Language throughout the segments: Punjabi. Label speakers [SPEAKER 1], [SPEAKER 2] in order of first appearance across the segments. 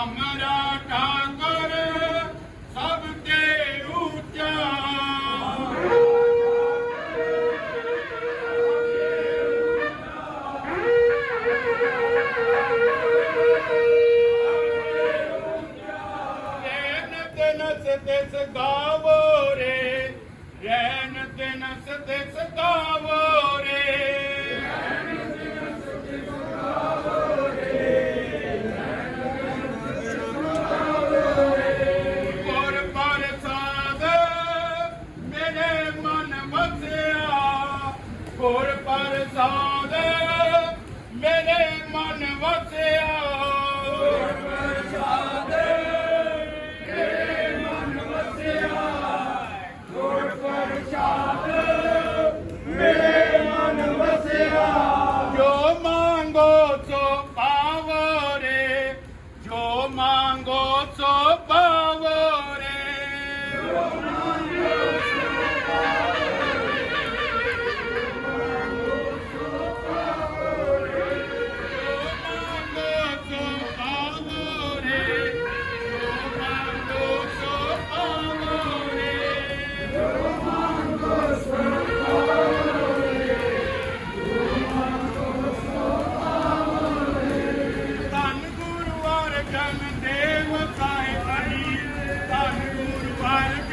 [SPEAKER 1] हमरा ठाकुर सबके ऊंचा। ਦਿਸ ਗਾਵੋ ਰੇ ਰਹਿਣ ਦਿਨ ਦਿਸ ਗਾਵੋ ਰੇ ਗੁਰ ਪਰਸਾਦ ਮੇਰੇ ਮਨ ਵਸਿਆ ਜਨ ਦੇਵ ਕਾਇ ਅਹੀ ਤਨ ਗੁਰ ਬਾਰਕ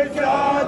[SPEAKER 1] Israel.